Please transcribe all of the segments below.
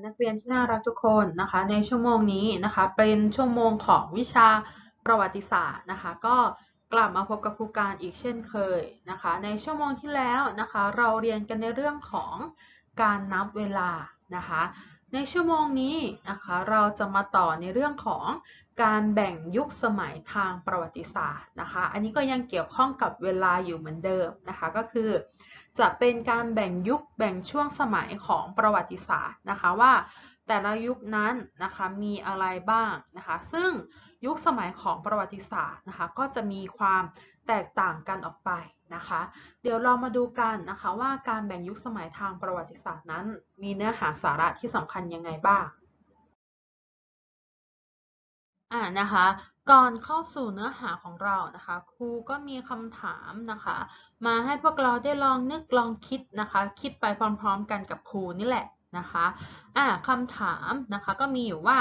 นักเรียนที่น่ารักทุกคนนะคะ ในชั่วโมงนี้นะคะ เป็นชั่วโมงของวิชาประวัติศาสตร์นะคะ ก็กลับมาพบกับครูการอีกเช่นเคยนะคะ ในชั่วโมงที่แล้วนะคะ เราเรียนกันในเรื่องของการนับเวลานะคะ ในชั่วโมงนี้นะคะ เราจะมาต่อในเรื่องของการแบ่งยุคสมัยทางประวัติศาสตร์นะคะ อันนี้ก็ยังเกี่ยวข้องกับเวลาอยู่เหมือนเดิมนะคะ ก็คือ จะเป็นการแบ่งยุคแบ่งช่วงสมัยของประวัติศาสตร์นะคะว่าแต่ละยุคนั้นนะคะมีอะไรบ้างนะคะซึ่งยุคสมัยของประวัติศาสตร์นะคะก็จะมีความแตกต่างกันออกไปนะคะเดี๋ยวเรามาดูกันนะคะว่าการแบ่งยุคสมัยทางประวัติศาสตร์นั้น มีเนื้อหาสาระที่สำคัญยังไงบ้างอ่านะคะ ก่อนเข้าสู่เนื้อหาของเรานะคะครูก็มีคำถามนะคะ มาให้พวกเราได้ลองนึกลองคิดนะคะ คิดไปพร้อมๆกันกับครูนี่แหละนะคะอ่าคำถามนะคะก็มีอยู่ว่า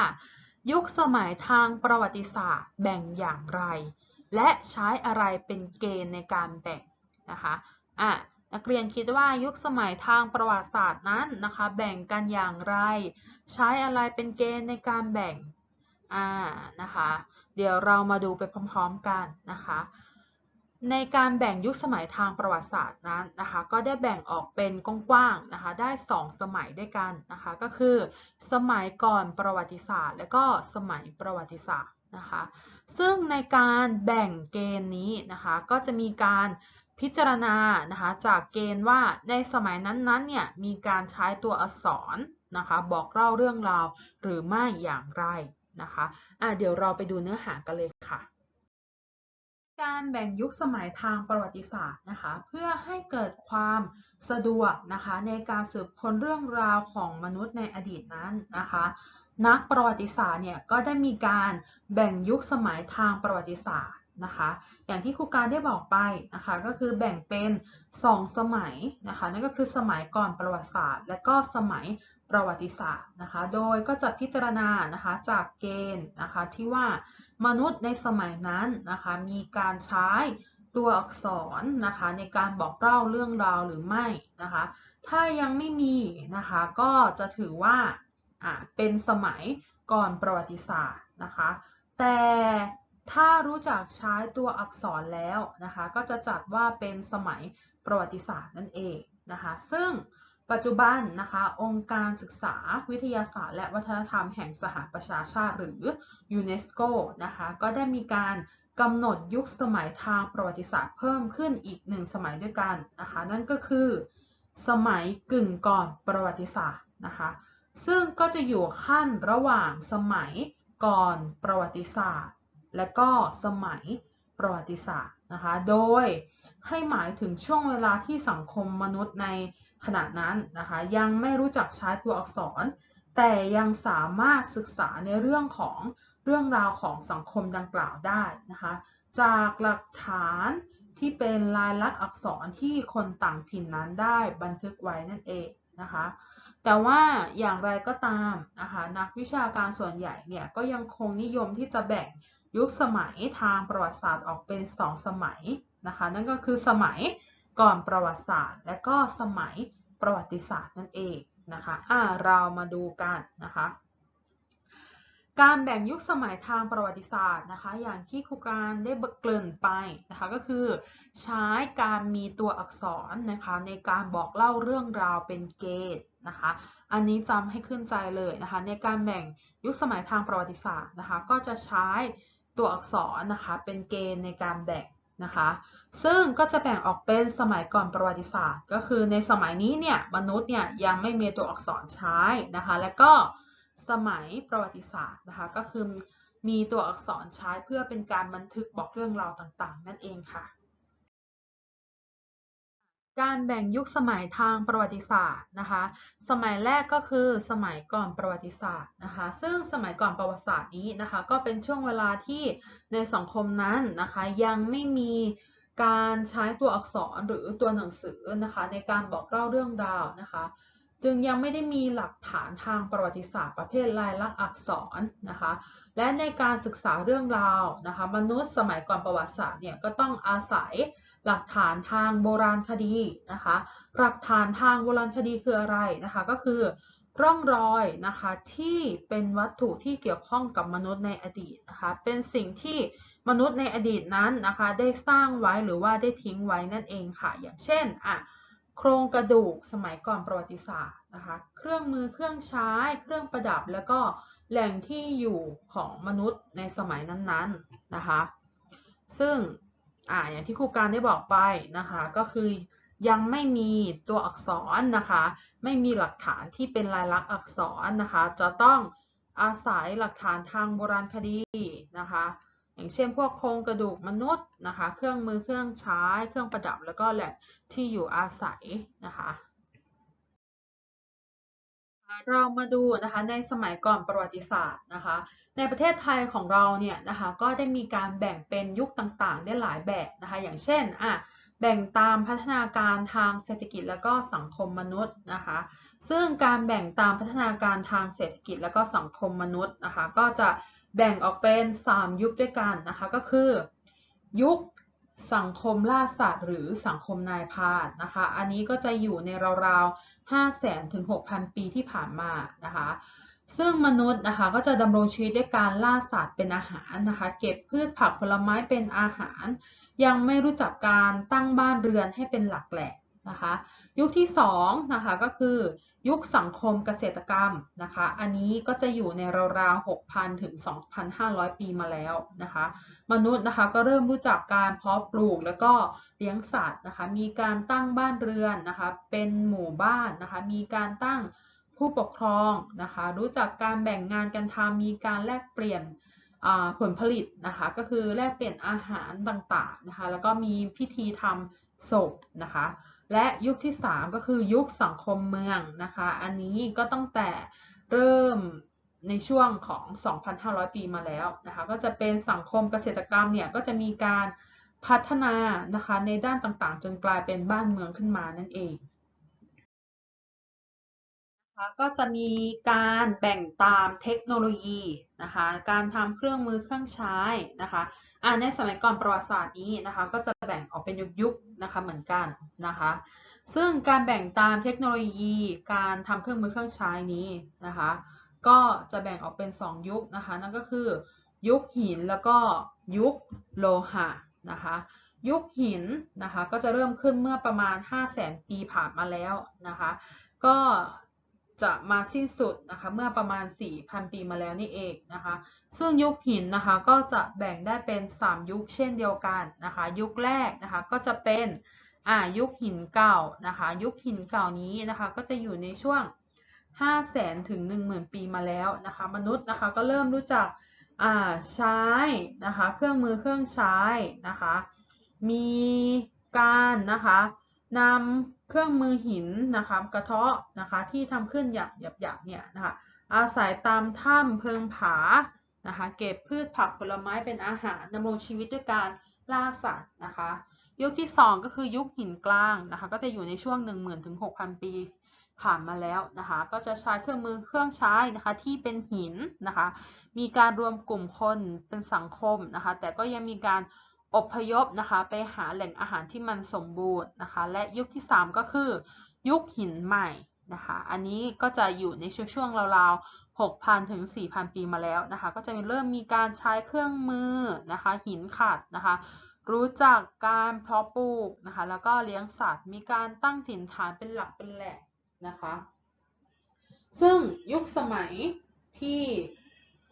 ยุคสมัยทางประวัติศาสตร์แบ่งอย่างไร และใช้อะไรเป็นเกณฑ์ในการแบ่งนะคะอ่านักเรียนคิดว่ายุคสมัยทางประวัติศาสตร์นั้นนะคะ แบ่งกันอย่างไร ใช้อะไรเป็นเกณฑ์ในการแบ่งอ่านะคะ ดี๋ยวเรามาดูไปพร้อมๆกันนะคะ ในการแบ่งยุคสมัยทางประวัติศาสตร์นั้นนะคะ ก็ได้แบ่งออกเป็นกว้างๆนะคะ ได้ 2 สมัยด้วยกันนะคะ ก็คือสมัยก่อนประวัติศาสตร์ และก็สมัยประวัติศาสตร์นะคะ ซึ่งในการแบ่งเกณฑ์นี้นะคะ ก็จะมีการพิจารณานะคะจากเกณฑ์ว่าในสมัยนั้นๆเนี่ยมีการใช้ตัวอักษรนะคะ บอกเล่าเรื่องราวหรือไม่อย่างไร นะคะอะเดี๋ยวเราไปดูเนื้อหากันเลยค่ะ การแบ่งยุคสมัยทางประวัติศาสตร์นะคะ เพื่อให้เกิดความสะดวกนะคะในการสืบค้นเรื่องราวของมนุษย์ในอดีตนั้นนะคะนักประวัติศาสตร์เนี่ยก็ได้มีการแบ่งยุคสมัยทางประวัติศาสตร์ นะคะ อย่างที่ครูการได้บอกไปนะคะก็คือแบ่งเป็น 2 สมัยนะคะนั่นก็คือสมัยก่อนประวัติศาสตร์ และก็สมัยประวัติศาสตร์นะคะโดยก็จะพิจารณานะคะจากเกณฑ์นะคะที่ว่ามนุษย์ในสมัยนั้นนะคะมีการใช้ตัวอักษรนะคะในการบอกเล่าเรื่องราวหรือไม่นะคะถ้ายังไม่มีนะคะก็จะถือว่าอ่าเป็นสมัยก่อนประวัติศาสตร์นะคะแต่ ถ้ารู้จักใช้ตัวอักษรแล้วนะคะก็จะจัดว่าเป็นสมัยประวัติศาสตร์นั่นเองนะคะซึ่งปัจจุบันนะคะองค์การศึกษาวิทยาศาสตร์ และวัฒนธรรมแห่งสหประชาชาติหรือยูเนสโกนะคะก็ได้มีการกำหนดยุคสมัยทางประวัติศาสตร์เพิ่มขึ้นอีกหนึ่งสมัยด้วยกันนะคะนั่นก็คือ สมัยกึ่งก่อนประวัติศาสตร์นะคะซึ่งก็จะอยู่ขั้นระหว่างสมัยก่อนประวัติศาสตร์ และก็สมัยประวัติศาสตร์นะคะ โดยให้หมายถึงช่วงเวลาที่สังคมมนุษย์ในขณะนั้นนะคะ ยังไม่รู้จักใช้ตัวอักษร แต่ยังสามารถศึกษาในเรื่องของเรื่องราวของสังคมดังกล่าวได้นะคะ จากหลักฐานที่เป็นลายลักษณ์อักษรที่คนต่างถิ่นนั้นได้บันทึกไว้นั่นเองนะคะ แต่ว่าอย่างไรก็ตามนะคะนักวิชาการส่วนใหญ่เนี่ยก็ยังคงนิยมที่จะแบ่งยุคสมัยทางประวัติศาสตร์ออกเป็น 2 สมัยนะคะนั่นก็คือสมัยก่อนประวัติศาสตร์ และก็สมัยประวัติศาสตร์นั่นเองนะคะอ่าเรามาดูกันนะคะ การแบ่งยุคสมัยทางประวัติศาสตร์นะคะ อย่างที่ครูการได้เกริ่นไปนะคะก็คือ ใช้การมีตัวอักษรนะคะในการบอกเล่าเรื่องราวเป็นเกณฑ์นะคะ อันนี้จำให้ขึ้นใจเลยนะคะ ในการแบ่งยุคสมัยทางประวัติศาสตร์นะคะ ก็จะใช้ตัวอักษรนะคะเป็นเกณฑ์ในการแบ่งนะคะ ซึ่งก็จะแบ่งออกเป็นสมัยก่อนประวัติศาสตร์ ก็คือในสมัยนี้เนี่ยมนุษย์เนี่ยยังไม่มีตัวอักษรใช้นะคะ และก็ สมัยประวัติศาสตร์นะคะ ก็คือมีตัวอักษรใช้เพื่อเป็นการบันทึกบอกเรื่องราวต่างๆ นั่นเองค่ะ การแบ่งยุคสมัยทางประวัติศาสตร์นะคะ สมัยแรกก็คือสมัยก่อนประวัติศาสตร์นะคะ ซึ่งสมัยก่อนประวัติศาสตร์นี้นะคะ ก็เป็นช่วงเวลาที่ในสังคมนั้นนะคะ ยังไม่มีการใช้ตัวอักษรหรือตัวหนังสือนะคะ ในการบอกเล่าเรื่องราวนะคะ จึงยังไม่ได้มีหลักฐานทางประวัติศาสตร์ประเภทลายลักษณ์อักษรนะคะ และในการศึกษาเรื่องราวนะคะ มนุษย์สมัยก่อนประวัติศาสตร์เนี่ยก็ต้องอาศัยหลักฐานทางโบราณคดีนะคะ หลักฐานทางโบราณคดีคืออะไรนะคะ ก็คือร่องรอยนะคะที่เป็นวัตถุที่เกี่ยวข้องกับมนุษย์ในอดีตนะคะ เป็นสิ่งที่มนุษย์ในอดีตนั้นนะคะ ได้สร้างไว้หรือว่าได้ทิ้งไว้นั่นเองค่ะ อย่างเช่นอะ โครงกระดูกสมัยก่อนประวัติศาสตร์นะคะ เครื่องมือเครื่องใช้ เครื่องประดับ แล้วก็แหล่งที่อยู่ของมนุษย์ในสมัยนั้นๆนะคะ ซึ่งอ่าอย่างที่ครูการได้บอกไปนะคะ ก็คือยังไม่มีตัวอักษรนะคะ ไม่มีหลักฐานที่เป็นลายลักษณ์อักษรนะคะ จะต้องอาศัยหลักฐานทางโบราณคดีนะคะ อย่างเช่นพวกโครงกระดูกมนุษย์นะคะ เครื่องมือเครื่องใช้ เครื่องประดับ แล้วก็แหล่งที่อยู่อาศัยนะคะเรามาดูนะคะในสมัยก่อนประวัติศาสตร์นะคะ ในประเทศไทยของเราเนี่ยนะคะก็ได้มีการแบ่งเป็นยุคต่างๆ ได้หลายแบบนะคะ อย่างเช่นอะแบ่งตามพัฒนาการทางเศรษฐกิจและก็สังคมมนุษย์นะคะ ซึ่งการแบ่งตามพัฒนาการทางเศรษฐกิจและก็สังคมมนุษย์นะคะ ก็จะ แบ่งออกเป็น 3 ยุคด้วยกันนะคะ ก็คือ ยุคสังคมล่าสัตว์หรือสังคมนายพาทนะคะ อันนี้ก็จะอยู่ในราวๆ 5 0 0แสนถึง 6,000 ปีที่ผ่านมานะคะ ซึ่งมนุษย์นะคะก็จะดำรงชีวิตด้วยการล่าสัตว์เป็นอาหารนะคะ เก็บพืชผักผลไม้เป็นอาหาร ยังไม่รู้จักการตั้งบ้านเรือนให้เป็นหลักแหล่นะคะ ยุคที่2นะคะก็คือยุคสังคมเกษตรกรรมนะคะ อันนี้ก็จะอยู่ในราวๆ 6,000 ถึง 2,500 ปีมาแล้วนะคะ มนุษย์นะคะก็เริ่มรู้จักการเพาะปลูกแล้วก็เลี้ยงสัตว์นะคะ มีการตั้งบ้านเรือนนะคะ เป็นหมู่บ้านนะคะ มีการตั้งผู้ปกครองนะคะ รู้จักการแบ่งงานกันทำมีการแลกเปลี่ยนผลผลิตนะคะ ก็คือแลกเปลี่ยนอาหารต่างๆนะคะ แล้วก็มีพิธีทำศพนะคะ และยุคที่ 3 ก็คือยุคสังคมเมืองนะคะ อันนี้ก็ตั้งแต่เริ่มในช่วงของ 2,500 ปีมาแล้วนะคะ ก็จะเป็นสังคมเกษตรกรรมเนี่ยก็จะมีการพัฒนานะคะในด้านต่างๆ จนกลายเป็นบ้านเมืองขึ้นมานั่นเองนะคะก็จะมีการแบ่งตามเทคโนโลยี นะคะ การทำเครื่องมือเครื่องใช้นะคะอ่าในสมัยก่อนประวัติศาสตร์นี้นะคะ ก็จะแบ่งออกเป็นยุคๆนะคะเหมือนกันนะคะ ซึ่งการแบ่งตามเทคโนโลยี การทำเครื่องมือเครื่องใช้นี้นะคะ ก็จะแบ่งออกเป็น 2 ยุคนะคะ นั่นก็คือ ยุคหินแล้วก็ยุคโลหะนะคะยุคหินนะคะก็จะเริ่มขึ้นเมื่อประมาณ 5 0 0แสนปีผ่านมาแล้วนะคะ ก็ จะมาสิ้นสุดนะคะเมื่อประมาณ 4,000 ปีมาแล้วนี่เองนะคะซึ่งยุคหินนะคะก็จะแบ่งได้เป็น 3 ยุคเช่นเดียวกันนะคะยุคแรกนะคะก็จะเป็นอ่ายุคหินเก่านะคะยุคหินเก่านี้นะคะก็จะอยู่ในช่วง 5 0 0แสนถึง 10,000 ปีมาแล้วนะคะมนุษย์นะคะก็เริ่มรู้จักอ่าใช้นะคะเครื่องมือเครื่องใช้นะคะมีการนะคะ นำเครื่องมือหินนะคะกระเทาะนะคะที่ทำขึ้นอย่างหยาบๆเนี่ยนะคะอาศัยตามถ้ำเพิงผานะคะเก็บพืชผักผลไม้เป็นอาหารดำรงชีวิตด้วยการล่าสัตว์นะคะ ยุคที่ 2 ก็คือยุคหินกลางนะคะก็จะอยู่ในช่วง 1 0 0 0 0ถึง6,000 ปีผ่านมาแล้วนะคะ ก็จะใช้เครื่องมือเครื่องใช้นะคะที่เป็นหินนะคะ มีการรวมกลุ่มคนเป็นสังคมนะคะ แต่ก็ยังมีการ อพยพนะคะไปหาแหล่งอาหารที่มันสมบูรณ์นะคะและยุคที่ 3 ก็คือ ยุคหินใหม่นะคะอันนี้ก็จะอยู่ในช่วงราวๆ 6,000 ถึง 4,000 ปีมาแล้วนะคะก็จะเริ่มมีการใช้เครื่องมือนะคะหินขัดนะคะรู้จักการเพาะปลูกนะคะแล้วก็เลี้ยงสัตว์มีการตั้งถิ่นฐานเป็นหลักเป็นแหล่งนะคะซึ่งยุคสมัยที่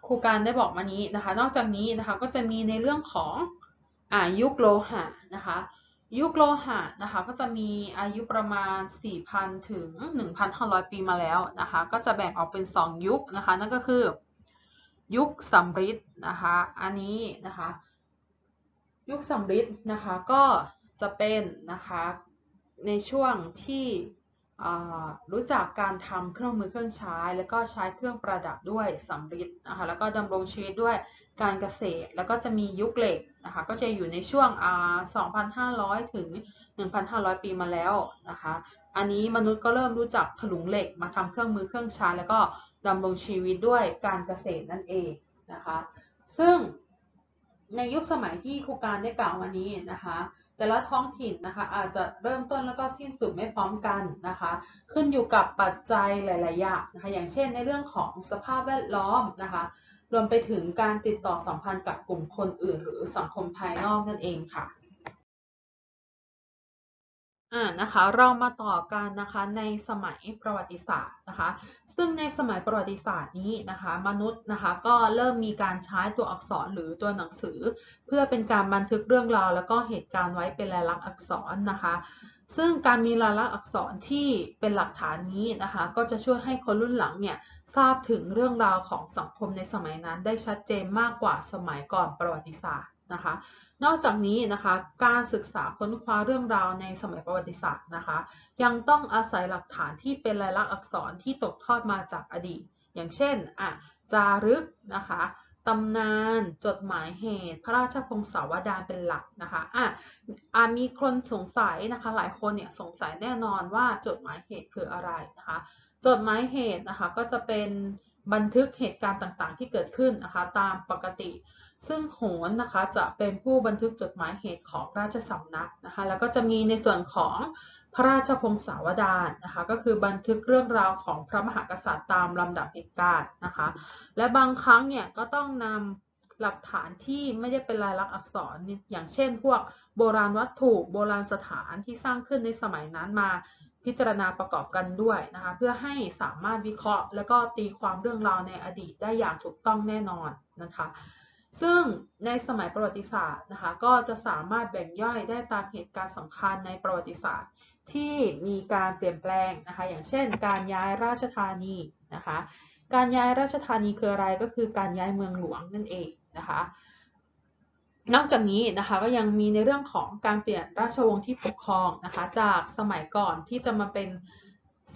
ครูการได้บอกมานี้นะคะนอกจากนี้นะคะก็จะมีในเรื่องของ อายุโลหะนะคะยุคโลหะนะคะก็จะมีอายุประมาณ 4,000 ถึง 1,500 ปีมาแล้วนะคะก็จะแบ่งออกเป็น 2 ยุคนะคะนั่นก็คือยุคสำริดนะคะอันนี้นะคะยุคสำริดนะคะก็จะเป็นนะคะในช่วงที่ รู้จักการทำเครื่องมือเครื่องใช้ แล้วก็ใช้เครื่องประดับด้วยสำริดนะคะแล้วก็ดำรงชีวิตด้วยการเกษตร แล้วก็จะมียุคเหล็กนะคะก็จะอยู่ในช่วง2,500 ถึง 1,500 ปีมาแล้วนะคะอันนี้มนุษย์ก็เริ่มรู้จักถลุงเหล็กมาทำเครื่องมือเครื่องใช้ แล้วก็ดำรงชีวิตด้วยการเกษตรนั่นเองนะคะซึ่งในยุคสมัยที่ครูการได้กล่าวมานี้นะคะ แต่ละท้องถิ่นนะคะอาจจะเริ่มต้นแล้วก็สิ้นสุดไม่พร้อมกันนะคะ ขึ้นอยู่กับปัจจัยหลาย ๆ อย่างนะคะอย่างเช่นในเรื่องของสภาพแวดล้อมนะคะรวมไปถึงการติดต่อสัมพันธ์กับกลุ่มคนอื่น หรือสังคมภายนอกนั่นเองค่ะอ่านะคะเรามาต่อกันนะคะในสมัยประวัติศาสตร์นะคะ ซึ่งในสมัยประวัติศาสตร์นี้นะคะ มนุษย์นะคะก็เริ่มมีการใช้ตัวอักษรหรือตัวหนังสือ เพื่อเป็นการบันทึกเรื่องราว แล้วก็เหตุการณ์ไว้เป็นลายลักษณ์อักษรนะคะ ซึ่งการมีลายลักษณ์อักษรที่เป็นหลักฐานนี้นะคะ ก็จะช่วยให้คนรุ่นหลังเนี่ย ทราบถึงเรื่องราวของสังคมในสมัยนั้นได้ชัดเจนมากกว่าสมัยก่อนประวัติศาสตร์นะคะ นอกจากนี้นะคะการศึกษาค้นคว้าเรื่องราวในสมัยประวัติศาสตร์นะคะ ยังต้องอาศัยหลักฐานที่เป็นลายลักษณ์อักษรที่ตกทอดมาจากอดีต อย่างเช่นอะจารึกนะคะตำนาน จดหมายเหตุ พระราชพงศาวดารเป็นหลักนะคะอะอามีคนสงสัยนะคะ หลายคนเนี่ยสงสัยแน่นอนว่าจดหมายเหตุคืออะไรนะคะ จดหมายเหตุนะคะก็จะเป็นบันทึกเหตุการณ์ต่างๆ ที่เกิดขึ้นนะคะตามปกติ ซึ่งโหนนะคะจะเป็นผู้บันทึกจดหมายเหตุของราชสำนักนะคะแล้วก็จะมีในส่วนของพระราชพงศาวดารนะคะก็คือบันทึกเรื่องราวของพระมหากษัตริย์ตามลำดับเหตุการณ์นะคะ และบางครั้งเนี่ยก็ต้องนำหลักฐานที่ไม่ได้เป็นลายลักษณ์อักษรอย่างเช่น พวกโบราณวัตถุโบราณสถานที่สร้างขึ้นในสมัยนั้นมา พิจารณาประกอบกันด้วยนะคะเพื่อให้สามารถวิเคราะห์ และก็ตีความเรื่องราวในอดีตได้อย่างถูกต้องแน่นอนนะคะซึ่งในสมัยประวัติศาสตร์นะคะก็จะสามารถแบ่งย่อยได้ตามเหตุการณ์สำคัญในประวัติศาสตร์ ที่มีการเปลี่ยนแปลงนะคะอย่างเช่น การย้ายราชธานีนะคะการย้ายราชธานีคืออะไรก็คือการย้ายเมืองหลวงนั่นเองนะคะ นอกจากนี้นะคะก็ยังมีในเรื่องของการเปลี่ยนราชวงศ์ที่ปกครองนะคะจากสมัยก่อนที่จะมาเป็น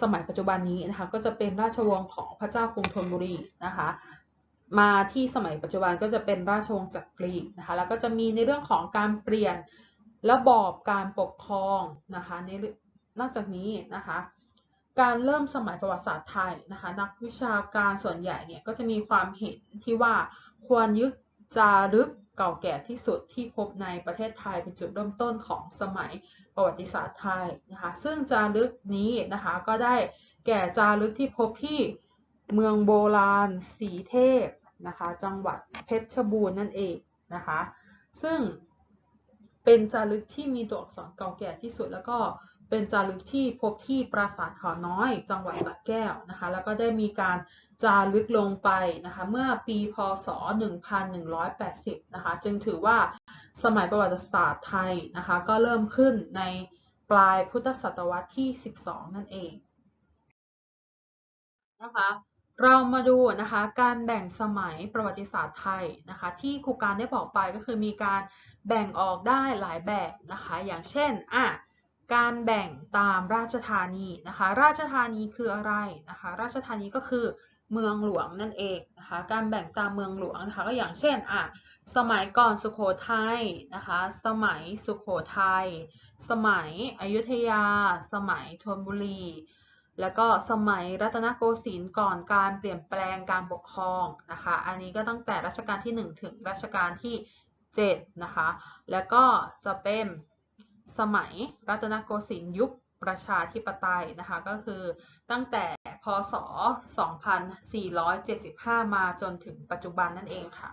สมัยปัจจุบันนี้นะคะก็จะเป็นราชวงศ์ของพระเจ้ากรุงธนบุรีนะคะมาที่สมัยปัจจุบันก็จะเป็นราชวงศ์จักรีนะคะแล้วก็จะมีในเรื่องของการเปลี่ยนระบอบการปกครองนะคะในนอกจากนี้นะคะการเริ่มสมัยประวัติศาสตร์ไทยนะคะนักวิชาการส่วนใหญ่เนี่ยก็จะมีความเห็นที่ว่าควรยึดจารึก เก่าแก่ที่สุดที่พบในประเทศไทยเป็นจุดเริ่มต้นของสมัยประวัติศาสตร์ไทยนะคะ ซึ่งจารึกนี้นะคะก็ได้แก่จารึกที่พบที่เมืองโบราณสีเทพนะคะ จังหวัดเพชรบูรณ์นั่นเองนะคะ ซึ่งเป็นจารึกที่มีตัวอักษรเก่าแก่ที่สุดแล้วก็ เป็นจารึกที่พบที่ปราสาทเขาน้อย จังหวัดสระแก้วนะคะ แล้วก็ได้มีการจารึกลงไปนะคะ เมื่อปีพศ 1180 นะคะ จึงถือว่าสมัยประวัติศาสตร์ไทยนะคะ ก็เริ่มขึ้นในปลายพุทธศตวรรษที่ 12 นั่นเองนะคะเรามาดูนะคะการแบ่งสมัยประวัติศาสตร์ไทยนะคะที่ครูการได้บอกไปก็คือมีการแบ่งออกได้หลายแบบนะคะ อย่างเช่นอะ การแบ่งตามราชธานีนะคะ ราชธานีคืออะไรนะคะ ราชธานีก็คือเมืองหลวงนั่นเองนะคะ การแบ่งตามเมืองหลวงนะคะก็อย่างเช่นอะสมัยก่อนสุโขทัยนะคะ สมัยสุโขทัย สมัยอยุธยา สมัยธนบุรี แล้วก็สมัยรัตนโกสินทร์ก่อนการเปลี่ยนแปลงการปกครองนะคะ อันนี้ก็ตั้งแต่รัชกาลที่ 1 ถึงรัชกาลที่7นะคะ แล้วก็จะเป็น สมัยรัตนโกสินทร์ยุคประชาธิปไตยนะคะก็คือตั้งแต่พศ 2475 มาจนถึงปัจจุบันนั่นเองค่ะ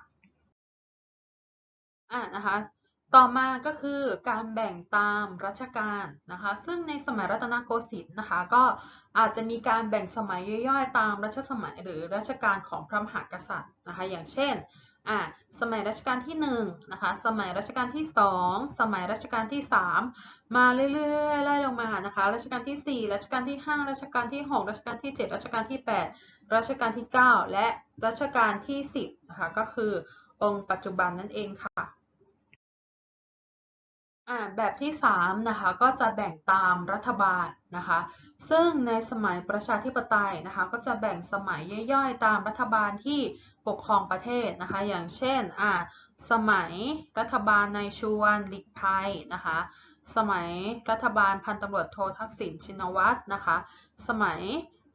อ่านะคะต่อมาก็คือการแบ่งตามรัชกาลนะคะ ซึ่งในสมัยรัตนโกสินทร์นะคะ ก็อาจจะมีการแบ่งสมัยย่อยๆ ตามรัชสมัยหรือรัชกาลของพระมหากษัตริย์นะคะ อย่างเช่น อ่าสมัยรัชกาลที่1นะคะ สมัยรัชกาลที่ 2 สมัยรัชกาลที่ 3 มาเรื่อยๆไล่ลงมานะคะ รัชกาลที่ 4 รัชกาลที่ 5 รัชกาลที่ 6 รัชกาลที่ 7 รัชกาลที่ 8 รัชกาลที่ 9 และรัชกาลที่ 10นะคะก็คือองค์ปัจจุบันนั่นเองค่ะ แบบที่3นะคะก็จะแบ่งตามรัฐบาลนะคะ ซึ่งในสมัยประชาธิปไตยนะคะ ก็จะแบ่งสมัยย่อยๆ ตามรัฐบาลที่ปกครองประเทศนะคะ อย่างเช่นอ่าสมัยรัฐบาลนายชวนหลีกภัยนะคะ สมัยรัฐบาลพันตำรวจโททักษิณชินวัตรนะคะ สมัย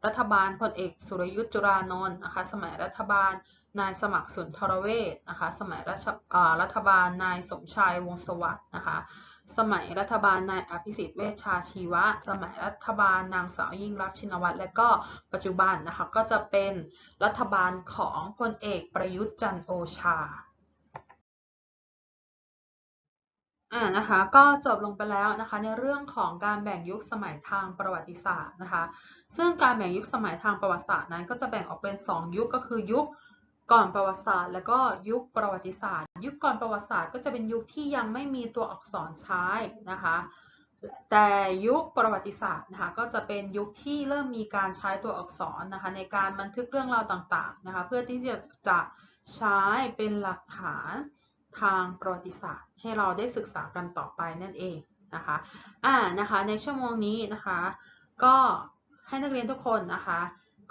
รัฐบาลพลเอกสุรยุทธ์จุรานนท์นะคะ สมัยรัฐบาล นายสมัครสุนทรเวชนะคะ สมัยรัชรัฐบาลนายสมชายวงศ์สวัสด์นะคะ สมัยรัฐบาลนายอภิสิทธิ์เวชชาชีวะ สมัยรัฐบาลนางสาวยิ่งรักษินวัตรและก็ปัจจุบันนะคะก็จะเป็นรัฐบาลของพลเอกประยุทธ์จันโอชาอ่านะคะก็จบลงไปแล้วนะคะในเรื่องของการแบ่งยุคสมัยทางประวัติศาสตร์นะคะ ซึ่งการแบ่งยุคสมัยทางประวัติศาสตร์นั้นก็จะแบ่งออกเป็น 2 ยุคก็คือยุค ก่อนประวัติศาสตร์ แล้วก็ยุคประวัติศาสตร์ ยุคก่อนประวัติศาสตร์ก็จะเป็นยุคที่ยังไม่มีตัวอักษรใช้นะคะ แต่ยุคประวัติศาสตร์นะคะก็จะเป็นยุคที่เริ่มมีการใช้ตัวอักษรนะคะในการบันทึกเรื่องราวต่างๆนะคะเพื่อที่จะจะใช้เป็นหลักฐานทางประวัติศาสตร์ ให้เราได้ศึกษากันต่อไปนั่นเองนะคะอ่านะคะในชั่วโมงนี้นะคะ ก็ให้นักเรียนทุกคนนะคะ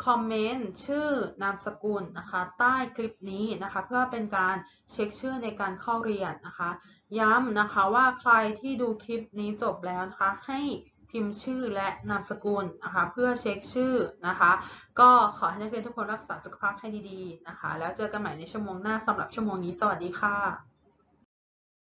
คอมเมนต์ชื่อนามสกุลนะคะใต้คลิปนี้นะคะเพื่อเป็นการเช็คชื่อในการเข้าเรียนนะคะย้ำนะคะว่าใครที่ดูคลิปนี้จบแล้วนะคะให้พิมพ์ชื่อและนามสกุลนะคะเพื่อเช็คชื่อนะคะ ก็ขอให้นักเรียนทุกคนรักษาสุขภาพให้ดีๆนะคะ แล้วเจอกันใหม่ในชั่วโมงหน้าสำหรับชั่วโมงนี้ สวัสดีค่ะ